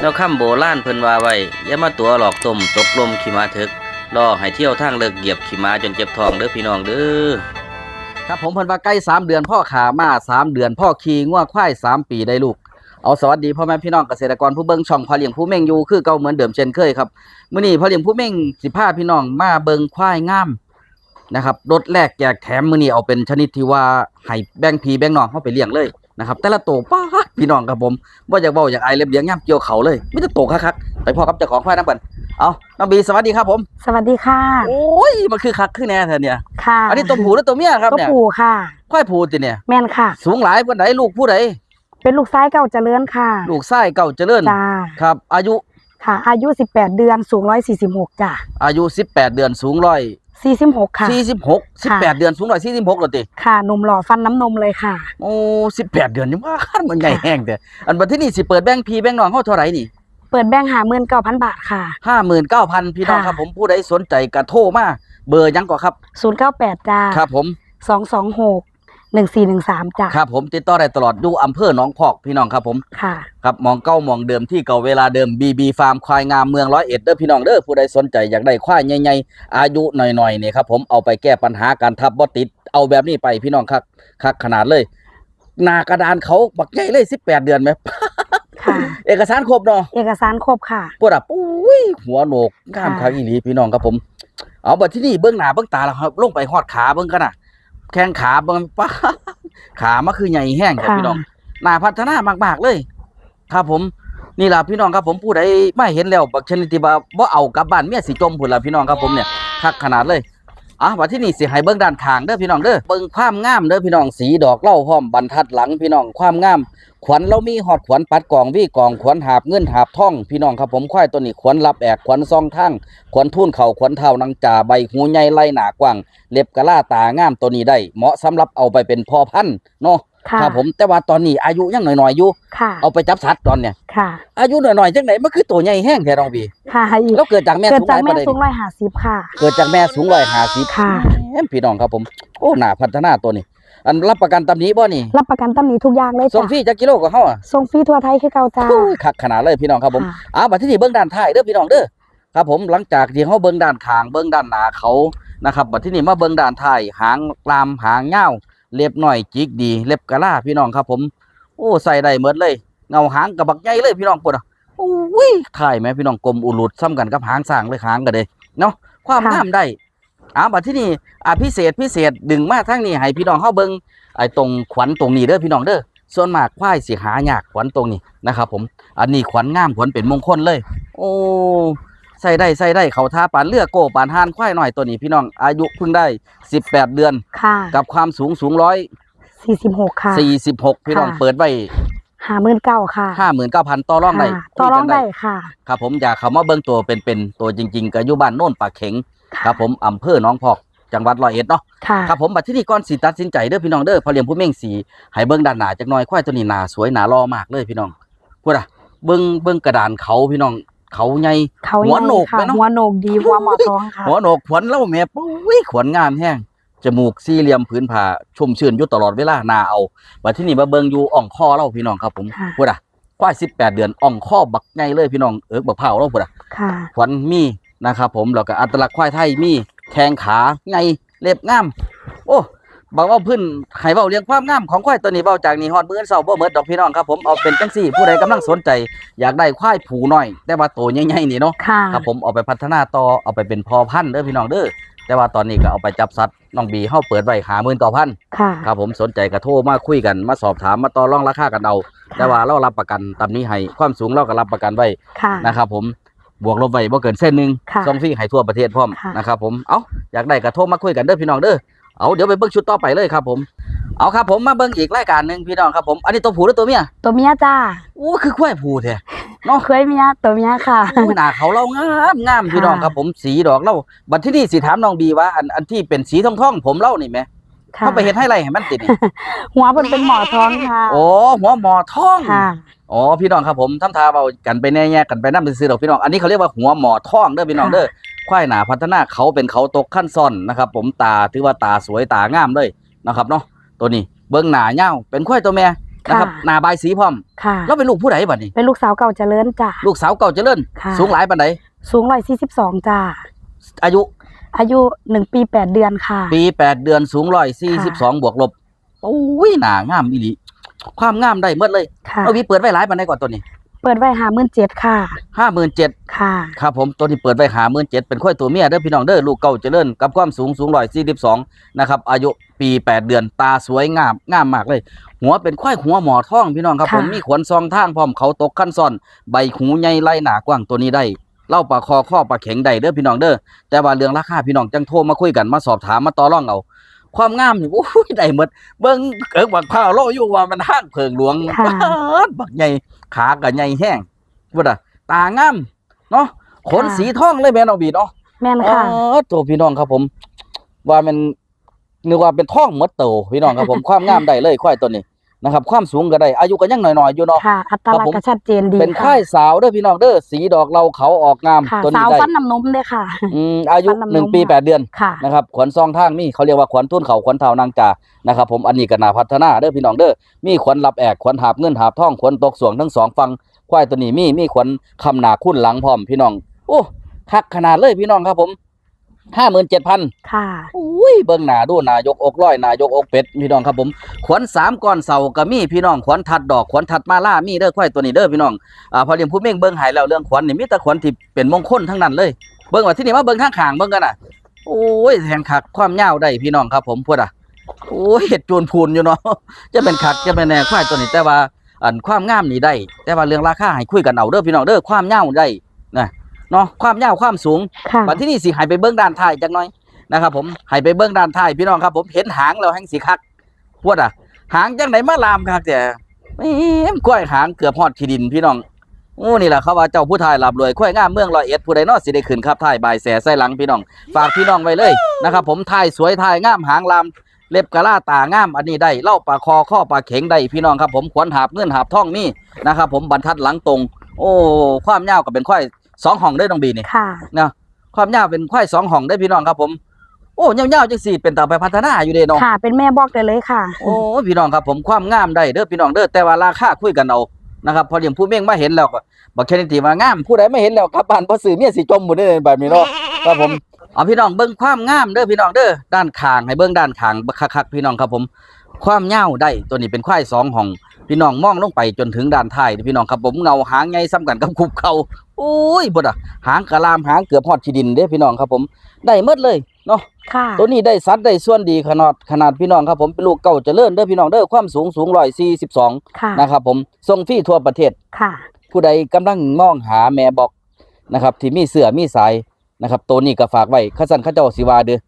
แล้วคำโบราณเพิ่นว่าไว้อย่ามาตัวหลอกต้มตกลมขี่ม้าถึกรอให้เที่ยวทางเลิกเหยียบขี่ม้าจนเจ็บท้องเด้อพี่น้องเด้อครับผมเพิ่นว่าใกล้สามเดือนพ่อขามาสามเดือนพ่อขี่งัวควายสามปีได้ลูกเอาสวัสดีพ่อแม่พี่น้องเกษตรกรผู้เบิ่งช่องพ่อเลี้ยงผู้เม่งอยู่คือเก่าเหมือนเดิมเช่นเคยครับมื้อนี้พ่อเลี้ยงผู้เม่งสิพาพี่น้องมาเบิ่งควายงามนะครับรถแรกแจกแถมมื้อนี้เอาเป็นชนิดที่ว่าให้แบ่งพี่แบ่งน้องเฮาไปเลี้ยงเลย นะครับแต่ละตัวป้าดพี่น้องครับผมบ่อยากเว้าอยากอายเล็บเลี้ยงย่ํเกี่ยวเขาเลยมีแต่โตคักๆไปพ่อกับเจ้าของควายนํกันเอาน้องบีสวัสดีครับผม สวัสดีค่ะ โอ้ยมันคือคักคือแน่แท้เนี่ยค่ะอันนี้ตัวผู้หรือตัวเมียครับก็เนี่ยผูค่ะควายผู้ติเนี่ยแม่นค่ะ สูงหลายปานใดลูกผู้ใดเป็นลูกซ้ายเก่าเจริญค่ะ ลูกไส้เก่าเจริญจ้าครับ อายุค่ะ อายุ 18 เดือนสูง146จ้าอายุ 18 เดือนสูง ร้อย46ค่ะ สี่สิบหกสิบแปดเดือนสูงร้อยสี่สิบหกแล้วติค่ะหนุ่มหล่อฟันน้ำนมเลยค่ะ โอ้สิบแปดเดือนนี่ว่ามันใหญ่แห้งแต่อันบัดที่นี่สิเปิดแบงค์พีแบงค์น้องเฮาเท่าไหร่นี่เปิดแบงค์หาเมื่นเก้าพันบาทค่ะ ห้าหมื่นเก้าพันพี่น้องค่ะ ครับผมผู้ใดสนใจกระโทรมาเบอร์หยังก่อนครับ098จ้าครับผม 226 1413จ้าครับผมติดต่อได้ตลอดอยู่อำเภอหนองพอกพี่น้องครับผมค่ะ ครับหมองเก้าหมองเดิมที่เก่าเวลาเดิม BB ฟาร์มควายงามเมืองร้อยเอ็ดเด้อพี่น้องเด้อผู้ใดสนใจอยากได้ควายใหญ่ๆอายุหน่อยๆนี่ครับผมเอาไปแก้ปัญหาการทับบ่ติดเอาแบบนี้ไปพี่น้องคักคักขนาดเลยหนากระดานเขาบักใหญ่เลย18เดือนไหม ค่ะ เอกสารครบเนาะเอกสารครบค่ะปวดอะปุ้ยหัวโหนกงามคักอีหลีพี่น้องครับผม เอาบัดที่นี่เบื้องหน้าเบื้องตาแล้วครับลงไปฮอดขาเบื้องกันน่ะ แข้งขาเบื้องป้าขามาคือใหญ่แห้งครับค่ะพี่น้องน่าพัฒนามากๆเลย ครับผมนี่ล่ะพี่น้องครับผมผู้ใดไม่เห็นแล้วบักชนิดที่ว่าบ่เอากลับบ้านเมียสิจมพุ่นล่ะพี่น้องครับผมเนี่ยคักขนาดเลยอะว่าที่นี่สิให้เบิ่งด้านข้างเด้อพี่น้องเด้อเบิ่งความงามเด้อพี่น้องสีดอกเหล้าพร้อมบรรทัดหลังพี่น้องความงาม ขวัญเรามีหอดขวัญปัดกองวี่กองขวัญหาบเงินหาบท่อง พี่น้องครับผมควายตัวนี้ขวัญรับแอกขวัญซองทั้งขวัญทุ่นเข่าขวัญเท้านางจ่าใบหูใหญ่ไล่หนากว้างเล็บกะล่าตางามตัวนี้ได้ เหมาะสำหรับเอาไปเป็นพ่อพันธุ์เนาะค่ะครับผมแต่ว่าตอนนี้อายุยังหน่อยๆอยู่ค่ะเอาไปจับสัตว์ตอนเนี่ยค่ะอายุหน่อยๆจังไหนมันคือตัวใหญ่แห้งแท้น้องบีค่ะอีกแล้วเกิดจากแม่เกิดสูงหจากลายแม่ปานใดสูงร้อยห้าสิบค่ะ เกิดจากแม่สูงร้อยห้าสิบค่ะพี่น้องครับผมโอ้หน่าพัฒนาตัวนี้ อันรับประกันตำหนี้บ่นี่รับประกันตำหนิทุกอย่างเลยส่งจ้ะฟรีจักกิโลก็เฮาอะส่งฟรีทั่วไทยคือเก่าจ้าโอ้ยคักขนาดเลยพี่น้องครับผมค่ะ อ่าบัดที่นี่เบื้องด้านท้ายเด้อพี่น้องเด้อครับผมหลังจากที่เขาเบื้องด้านข้างเบื้องด้านหน้าเขานะครับบัดที่นี่มาเบื้องด้านท้ายหางกลามหางยาวเล็บหน่อยจิกดีเล็บกะลาพี่น้องครับผม โอ้ใส่ได้หมดเลย เงาหางกับบักใหญ่เลยพี่น้องปวดอะโอ้ยถ่ายไหมพี่น้องกลมอุลุดซ้ำกันกับหางสร้างเลยหางกันเลยเนาะความค่ะงามได้ อ่าบัดที่นี่อ่าพิเศษพิเศษดึงมาทั้งนี้ให้พี่น้องเข้าเบิ่งไอ้ตรงขวัญตรงนี้เด้อพี่น้องเด้อส่วนมากควายสิหายากขวัญตรงนี้นะครับผมอันนี้ขวัญงามขวัญเป็นมงคลเลย โอ้ใส่ได้ใส่ได้เขาท่าปานเลือกโกปานหานควายหน่อยตัวนี้พี่น้องอายุเพิ่งได้ 18 เดือน ค่ะกับความสูงสูงร้อยสี่สิบหกค่ะ สี่สิบหกพี่น้องค่ะ เปิดไว้หาหมื่นเก้าค่ะห้าหมื่นเก้าพันต่อรองได้ค่ะต่อรองได้ค่ะ ครับผมอยากเขามาเบิ่งตัวเป็นๆตัวจริง ๆกับยุบ้านโน่นปากเข็ง ครับผมอำเภอหน้องพอกจังหวัดร้อยเอ็ดเนาะค่ะ ครับผมบัดที่นี่ก่อนสิตัดสินใจเด้อพี่น้องเด้อพอเลี้ยงผู้เม่งสีให้เบิ่งด้านหน้าจักหน่อยควายตัวนี้หน้าสวยหน้ารอมากเลยพี่น้องพูดอะเบิ่งเบิ่งกระดานเขาพี่น้องเขาใหญ่ เขาหัวโหนกค่ะไหมเนอะ หัวโหนกดีหัวหมอทองค่ะ หัวโหนกขวัญเล่าแม่ปุ้ยขวัญงามแห้งจมูกสี่เหลี่ยมผืนผ้าชุ่มชื่นอยู่ตลอดเวลาหน้าเอาบัดที่นี่มาเบิ่งอยู่อ่องคอเล่าพี่น้องครับผมค่ะ พูดอะควาย18เดือนอ่องคอบักใหญ่เลยพี่น้องเอิกบักเผาเล่าพูดอะค่ะ ขวัญมี นะครับผมแล้วก็อัตลักษณ์ควายไทยมีแข้งขาไงเล็บงาม โอ้บอกว่าพื้นให้เว้าเรียงความงามของควายตัวนี้เว้าจากนี้ฮอดมื้อเช้าบ่หมดดอกพี่น้องครับผมเอาเป็นจังซี่ผู้ใดกำลังสนใจ อยากได้ควายผูน้อย แต่ว่าโตใหญ่ๆนี่เนาะค่ะครับผมเอาไปพัฒนาต่อเอาไปเป็นพอพันธุ์เด้อพี่น้องเด้อแต่ว่าตอนนี้ก็เอาไปจับสัตว์น้องบีเฮาเปิดไว้59,000ค่ะครับผมสนใจก็โทรมาคุยกันมาสอบถามมาต่อรองราคากันเอา แต่ว่าเรารับประกันตามนี้ให้ความสูงเราก็รับประกันไว้ค่ะนะครับผม บวกลบไปบ่เกินเส้นหนึ่งค่ะส่งฟรีให้ทั่วประเทศพร้อมค่ะ นะครับผมเอาอยากได้กระโทรมาคุยกันเด้อพี่น้องเด้อเอาเดี๋ยวไปเบิ่งชุดต่อไปเลยครับ ผมเอาครับผมมาเบิ่งอีกรายการหนึ่งพี่น้องครับผมอันนี้ตัวผู้หรือตัวเมียตัวเมียจ้าโอ้คือควายผู้แท้เคยเมียตัวเมียค่ะ โอ้ยหน้าเขาเรางามงามพี่น้องครับผมสีดอกเราบัดที่นี่สิถามน้องบีว่าอันอันที่เป็นสีทองทองๆผมเล่านี่ไหม ค่ะเขาไปเฮ็ดให้ไรให้มันติดนี่หัวเพิ่นเป็นหมอท้องค่ะ โอ้หัวหมอทองค่ะ อ๋อพี่น้องครับผมทำทาเบากันไปแน่แย่กันไปน้ำซื้อๆดอกพี่น้องอันนี้เขาเรียกว่าหัวหมอทองเด้อพี่น้องค่ะเด้อควายหนาพัฒนาเขาเป็นเขาตกขั้นซ่อนนะครับ ผมตาถือว่าตาสวยตางามเลยนะครับเนาะตัวนี้เบิ้งหนาเงาวเป็นควายตัวแม่นะครับค่ะหน้าบายสีพร้อมค่ะแล้วเป็นลูกผู้ใดบัดนี้เป็นลูกสาวเก่าเจริญจ้ะลูกสาวเก่าเจริญค่ะสูงหลายปานใดสูงร้อยสี่สิบสองจ้ะอายุ อายุหนึ่งปีแปดเดือนค่ะ ปีแปดเดือนสูง142บวกลบโอ้ยหน้างามอีหลีความงามได้หมดเลยค่ะเอาวีเปิดไว้หลายปานใดก่อนตัวนี้ เปิดไว้หามื่นเจ็ดค่ะ57,000ค่ะครับผมตัวที่เปิดไว้หา17,000เป็นค่อยตัวเมียเด้อพี่น้องเด้อลูกเก่าเจริญกับความสูงสูง142นะครับอายุปีแปดเดือนตาสวยงามงามมากเลย หัวเป็นควายหัวหมอท่องพี่น้องครับค่ะผมมีขนซองทางพร้อมเขาตกขั้นซ่อน ใบหูใหญ่ไล่หนากว้างตัวนี้ได้ เล่าปลาคอข้อปลาเข็งได้เด้อพี่น้องเด้อแต่ว่าเรื่องราคาพี่น้องจังโทรมาคุยกันมาสอบถามมาต่อรองเอาความงามนี่โอ้ยได้หมดเบิ่งเอิกบักข้าวโลอยู่ว่ามันห้างเพิงหลวงค่ะ บักใหญ่ขาก็ใหญ่แห้งว่าดะตางามเนาะขนค่ะสีทองเลยแม่นเอาบีเนาะ แม่นค่ะ อ๋อตัวพี่น้องครับผม ว่ามันนึกว่าเป็นท่องหมดโตพี่น้องครับผม ความงามได้เลยควายตัวนี้ นะครับ ความสูงก็ได้ อายุก็ยังหน่อยๆอยู่เนาะค่ะ อัตลักษณ์ก็ชัดเจนดีเป็นค่ะค่ายสาวเด้อพี่น้องเด้อสีดอกเราเขาออกงามค่ะตัวสานี้วได้ฟันน้ำนมเลยค่ะอืมอายุฟันน้ำนมหนึ่งปีแปดเดือนค่ะนะครับขวัญซองทางมีเขาเรียกว่าขวัญทุ่นเขาขวัญเท้านางจานะครับผมอันนี้ก็น่าพัฒนาเด้อพี่น้องเด้อมีขวัญรับแอกขวัญหาบเงินหาบทองขวัญตกสวงทั้งสองฟังควายตัวนี้มีมีขวัญคำหนาคุ้นหลังพร้อมพี่น้องโอ้คักขนาดเลยพี่น้องครับผม ห้าหมื่นเจ็ดพันค่ะอุ้ยเบิ่งหน้าดูหน้ายกอกร้อยหน้ายกอกเป็ดพี่น้องครับผม ขวัญสามก้อนเสาก็มีพี่น้องขวัญทัดดอกขวัญทัดมาล่ามีเด้อควายตัวนี้เด้อพี่น้องอ่าพอเลี้ยงผู้เม่งเบิ่งใหายแล้วเรื่องขวัญนี่มีแต่ขวัญที่เป็นมงคลทั้งนั้นเลยเบิ่งว่าที่นี่มาเบิ่งข้างขางๆเบิ่งกันน่ะโอ้ยแทงคักความยาวได้พี่น้องครับผมพูดอะโอ้ยเห็ดจูนพูนอยู่เนาะจะเป็นคักจะเป็นแน่ควายตัวนี้แต่ว่าอันความงามนี่ได้ แต่ว่าเรื่องราคาให้คุยกันเอาเด้อพี่น้องเด้อความยาวได้นะ เนาะความยาวความสูงค่ะบัดที่นี่สิให้ไปเบื้องด้านท้ายจักหน่อยนะครับ ผมให้ไปเบื้องด้านท้ายพี่น้องครับ ผมเห็นหางแล้วแห่งสีคักพวดอะ หางจังไหนมาลามคักแต่แม่มกล้วยหางเกือบฮอดขี้ดินพี่น้องโอ้นี่แหละเขาว่าเจ้าผู้ทายลาบรวยควายงามเมืองร้อยเอ็ดผู้ใดเนอสิได้ขึ้นครับท้ายบายแสใส่หลังพี่น้อง ฝากพี่น้องไว้เลยนะครับ ผมทายสวยทายงามหางลามเล็บกะลาตางาม อันนี้ได้เล่าปลาคอข้อปลาเข็งได้พี่น้องครับ ผมขวัญหาบเงินหาบท่องนี่นะครับ ผมบรรทัดหลังตรง โอ้ ความยาวก็เป็นควาย สองห้องได้อน้องบีนี่ค่ะนะความยาวเป็นควายสองห้องได้พี่น้องครับผมโอ้ยาวๆจังสี่เป็นตาไปพัฒนาอยู่เด้เนาะค่ะ เป็นแม่บอกได้เลยค่ะ โอ้ยพี่น้องครับผมความงามได้เด้อพี่น้องเด้อแต่ว่าราคาคุยกันเอานะครับพอเลี้ยงผู้เม่งมาเห็นแล้วก็บอกแค่นี้ตีว่างามผู้ใดไม่เห็นแล้วกลับบ้านพอซื้อเมียสิจมหมดได้เลยแบบนี้เนาะครับผมเอาพี่น้องเบิ่งความงามเด้อพี่น้องเด้อด้านข้างให้เบิ่งด้านข้างคักๆพี่น้องครับผม ความยาวได้ตัวนี้เป็นควายสองห้องพี่น้องมองลงไปจนถึงด้านท้ายพี่น้องครับผมเงาหางไงซ้ำกันกับคุบเขา โอ้ยบ่ดอะ หางกะลามหางเกือบฮอดที่ดินเด้อพี่น้องครับผมได้หมดเลยเนาะค่ะตัวนี้ได้สัดได้ส่วนดีขนาดขนาดพี่น้องครับผมเป็นลูกเก่าเจริญเด้อพี่น้องเด้อความสูงสูง142ค่ะนะครับผมส่งฟรีทั่วประเทศค่ะ ผู้ใดกำลังมองหาแม่บอกนะครับ ที่มีเสื้อมีสายนะครับตัวนี้ก็ฝากไว้ข้าสันข้าเจ้าสิว่าเด้อ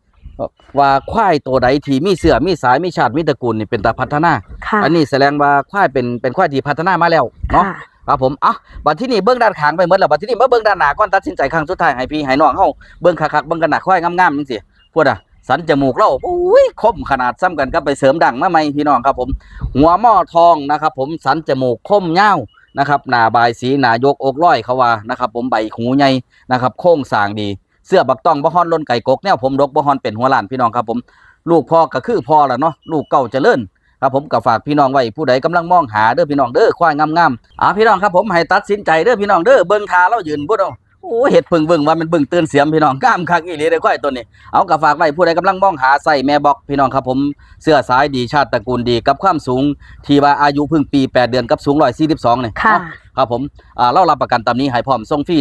ว่าควายตัวใดที่มีเสื้อมีสายมีชาติมีตระกูลนี่เป็นตาพัฒนาค่ะอันนี้แสดงว่าควายเป็นเป็นควายที่พัฒนามาแล้วเนาะ ครับผมอะบัดที่นี่เบื้องด้านขางไปหมดแล้วบัดที่นี่มาเบื้องด้านหน้าก่อนตัดสินใจครั้งสุดท้ายให้พี่ให้น้องเฮาเบื้องคักๆเบื้องกันหน้าควายงามๆจังซี่พวดอะสันจมูกเราอุ้ยคมขนาดซ้ำกันก็ไปเสริมดังมาใหม่พี่น้องครับผม หัวหม้อทองนะครับ ผมสันจมูกคมเง่าวนะครับหน้าบายสีหน้ายกอกร้อยเขาว่านะครับผมใบหูใหญ่นะครับ โค้งสางดี เสื้อบักต้องบ่ฮอนล้นไก่กกแนวผมดกบ่ฮอนเป็นหัวล้านพี่น้องครับผม ลูกพ่อก็คือพ่อละเนาะลูกเก่าจะเจริญ ครับผมก็ฝากพี่น้องไว้ผู้ใดกำลังมองหาเด้อพี่น้องเด้อควายงามๆอ่าพี่น้องครับผมให้ตัดสินใจเด้อพี่น้องเด้อเบิ่งทาเรายืนบ่ดอกโอ้เห็ดเพิ่งเบิ่งว่ามันเบิ่งตื่นเสียมพี่น้องกล้ามคักอีหลีเด้อควายตัวนี้เอาก็ฝากไว้ผู้ใดกำลังมองหาใส่แม่บอกพี่น้องครับผมเสื้อสายดีชาติตระกูลดีกับความสูง ที่ว่าอายุเพิ่งปี 8 เดือนกับสูง142นี่ค่ะเนาะครับผมอ่าเรารับประกันตามนี้ให้พร้อมส่งฟรี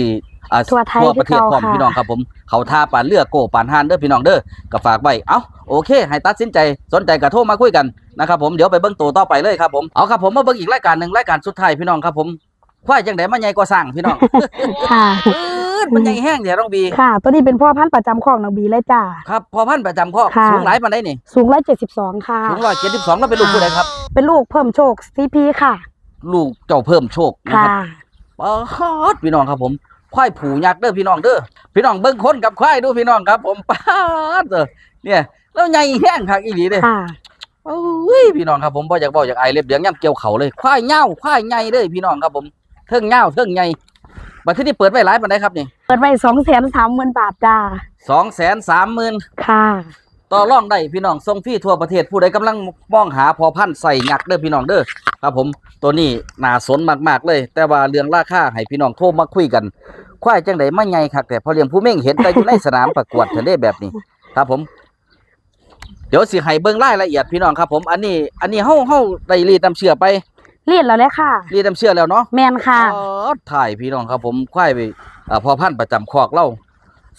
อ่าทั่วไทยทั่วประเทศพร้อมคือเก่าค่ะพี่น้องครับผมเขาท่าปานเลือกโกปานฮานเด้อพี่น้องเด้อก็ฝากไว้เอ้าโอเค ให้ตัดสินใจสนใจก็โทรมาคุยกันนะครับผมเดี๋ยวไปเบิ่งตัวต่อไปเลยครับผมเอาครับผมมาเบิ่งอีกรายการหนึ่งรายการสุดท้ายพี่น้องครับผมควายจังไดมันใหญ่กว่าสร้างพี่น้องค่ะปื๊ดมันใหญ่แห้งเดี๋ยวต้องบีค่ะ ตัวนี้เป็นพ่อพันธุ์ประจำของน้องบีเลยจ้าครับพอพันธุ์ประจำข้อค่ะสูงหลายปานใดนี่สูงร้อยเจ็ดสิบสองค่ะสูงร้อยเจ็ดสิบสองแล้วเป็นลูกผู้ใดครับ เป็นลูกเพิ่มโชคซีพีค่ะ ลูกเจ้าเพิ่มโชคนะค่ะครับปาดพี่น้องครับผม ควายผูยักษ์เด้อพี่น้องเด้อพี่น้องเบิ่งคนกับควายดูพี่น้องครับ ผมปาดเด้อเนี่ยแล้วใหญ่แห้งคักอีหลีเด้ค่ะ โอ้ยพี่น้องครับผมบ่อยากบอกอยากไอายเล็บเดียงย่ำเกี่ยวเขาเลยควายเง่าควายใหญ่เลยพี่น้องครับผมเทิงเง่าเทิงใหญ่บัดที่นี่เปิดไว้หลายปานใดครับนี่เปิดไว้สองแสนสามหมื่นบาทจ้า สองแสนสามหมื่นค่ะ ต่อรองได้พี่น้องส่งฟรีทั่วประเทศผู้ใดกำลังมองหาพอพันธุ์ใส่หยักเด้อพี่น้องเด้อครับผมตัวนี้น่าสนมากๆเลย แต่ว่าเรื่องราคาให้พี่น้องโทรมาคุยกัน ควายจังไดมาใหญ่คักแต่พอเลี้ยงผู้เม่งเห็นแต่อยู่ในสนามประกวดเถอะเด้แบบนี้ ครับผม เดี๋ยวสิให้เบิ่งรายละเอียดพี่น้องครับ ผม อันนี้ อันนี้เฮาเฮาได้รีดน้ำเชื่อไปเรียนแล้วเลยค่ะ รีดน้ำเชื่อแล้วเนาะแมนค่ะอ๋อถ่ายพี่น้องครับ ผมควายไปเอ่อพอพันธุ์ประจำคอกเล่า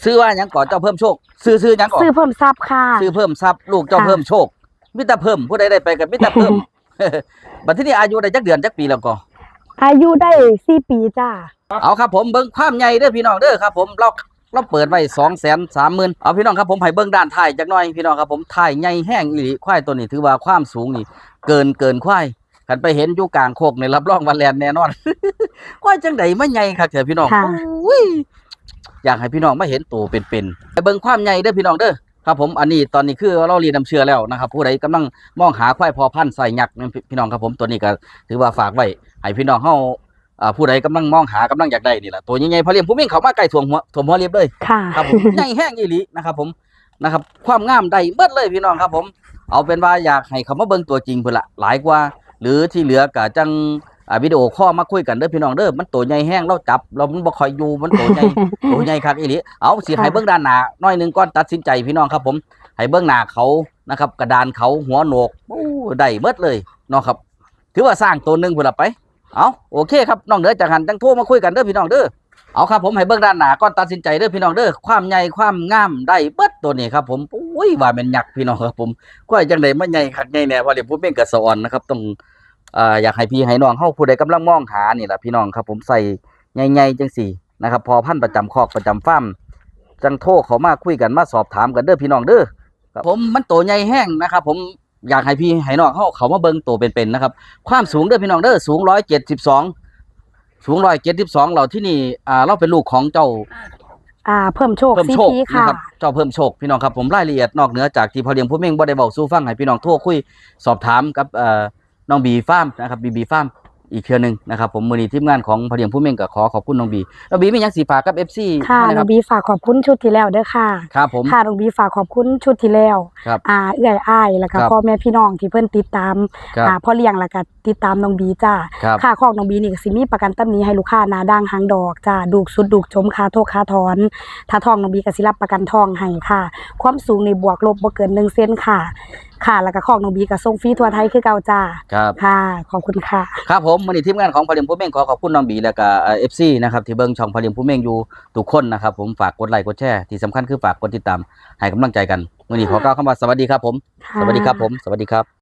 ซื้อว่าหยังก่อนเจ้าเพิ่มโชค ซื้อซื้อหยังก่อนซื้อเพิ่มทรัพย์ค่ะ ซื้อเพิ่มทรัพย์ลูกเจ้าค่ะ เพิ่มโชคมิตรเพิ่มผู้ใดได้ไปกับมิตรเพิ่ม บัดทีนี้อายุได้จักเดือนจักปีแล้วก็ อายุได้สี่ปีจ้า เอาครับผมเบิ้งความใหญ่เด้อพี่น้องเด้อครับผมเราเราเปิดไว้สองแสนสามหมื่นเอาพี่น้องครับผมให้เบิ้งด้านท้ายจักหน่อยพี่น้องครับผมท้ายใหญ่แห้งอีหลีควายตัวนี้ถือว่าความสูงนี่ เกินเกินควายกันไปเห็นอยู่กลางโคกในรับรองวันแลนแน่นอน ควายจังไดมาใหญ่ครับเถอะพี่น้องค่ะ อุ้ย อยากให้พี่น้องมาเห็นตัวเป็นๆไปเบิ้งความใหญ่เด้อพี่น้องเด้อครับผมอันนี้ตอนนี้คือเราเรียนนำเชื่อแล้วนะครับ ผู้ใดกำลังมองหาควายพอพันธุ์ใส่หยักษ์นั่นพี่น้องครับผมตัวนี้ก็ถือว่าฝากไว้ให้พี่น้องเฮาอ่าผู้ใดกำลังมองหากำลังอยากได้นี่แหละตัวใหญ่ๆพอเลี้ยงผู้เม่งเขามาใกล้ถ่วงหัวถ่วงหัวเรียบเลยค่ะครับผมใหญ่แห้งอีหลีนะครับ ผมนะครับ ความงามได้เบิดเลยพี่น้องครับผม เอาเป็นว่าอยากให้เขามาเบิ่งตัวจริงพุ่นละหลายกว่า หรือที่เหลือก็จัง อ่าวิดีโอคอลมาคุยกันเด้อพี่น้องเด้อมันตัวใหญ่แห้งเราจับเรามันบ่ค่อยอยู่มันตัวใหญ่ตัวใหญ่คักอีหลีเอาสิให้เบิ่งด้านหน้าหน้อยหนึงก่อนตัดสินใจพี่น้องครับผมให้เบิ่งหน้าเขานะครับ กระดานเขาหัวโหนกโอ้ได้เบิดเลยเนาะครับ ถือว่าสร้างตัวหนึงพุ่นละไปเอาโอเคครับน้องเด้อจากหันจังโทรมาคุยกันเด้อพี่น้องเด้อเอาครับผมให้เบิ่งด้านหน้าก่อนตัดสินใจเด้อพี่น้องเด้อความใหญ่ความงามได้เบิดตัวนี้ครับผมอุ้ยว่าแม่นยักษ์พี่น้องครับผมกว่าจังได๋มันใหญ่คักใหญ่แน่ว่าเดี๋ยวผมเป็นกระสอนนะครับต้อง อ่าอยากให้พี่ให้น้องเฮาผู้ใดกำลังมองหานี่ล่ะพี่น้องครับ ผมใส่ใหญ่ๆจังสี่นะครับ พอพันธุ์ประจำคอกประจำฟาร์มจังโทรเขามาคุยกันมาสอบถามกันเด้อพี่น้องเด้อครับผมมันตัวใหญ่แห้งนะครับ ผมอยากให้พี่ให้น้องเฮาเขามาเบิ่งตัวเป็นๆนะครับ ความสูงเด้อพี่น้องเด้อสูง172สูงร้อยเจ็ดสิบสองเราที่นี่อ่าเราเป็นลูกของเจ้าอ่าเพิ่มโชคเพิ่มซีโชคพีนะค่ะครับเจ้าเพิ่มโชคพี่น้องครับผมรายละเอียดนอกเหนือจากที่พอเลี้ยงผู้เม่งบ่ได้เบาสู้ฟังให้พี่น้องโทรคุยสอบถามกับเอ่อ น้องบีฟาร์มนะครับบีบีฟาร์มอีกเทื่อหนึงนะครับผมมือนี้ทีมงานของพอเลี้ยงผู้เม่งก็ขอขอบคุณน้องบีน้องบีมีหยังสีฝากกับ FC ค่ะนะน้คอรับงบีฝากขอบคุณชุดที่แล้วเด้อค่ะครับผมค่ะน้องบีฝากขอบคุณชุดที่แล้วครับอ่าเอื้อยอ้ายแล้วก็ครับพ่อแม่พี่น้องที่เพิ่นติดตามครับอ่าพ่อเลี้ยงแล้วก็ติดตามน้องบีจ้าครับค่าของน้องบีนี่ก็สิมีประกันตำหนี้ให้ลูกค้าหนาด่างหางดอกจ้าดูกสุดดูกจมค่าโทษค่าถอนถ้าทองน้องบีก็สิรับประกันทองให้ค่ะ ความสูงในบวกลบบ่เกิน1เซนค่ะ ค่ะ แล้วก็ของน้องบีก็ส่งฟรีทั่วไทยคือเก่าจ้าครับค่ะ ขอบคุณค่ะ ครับผมวันนี้ทีมงานของพอเลี้ยงผู้เม่งขอขอบคุณน้องบีแล้วก็เอฟซีนะครับที่เบิ่งช่องพอเลี้ยงผู้เม่งอยู่ทุกคนนะครับผมฝากกดไลค์กดแชร์ที่สำคัญคือฝากกดติดตามให้กำลังใจกันวันนี้ขอกล่าวคำว่าสวัสดีครับผมค่ะสวัสดีครับผม สวัสดีครับ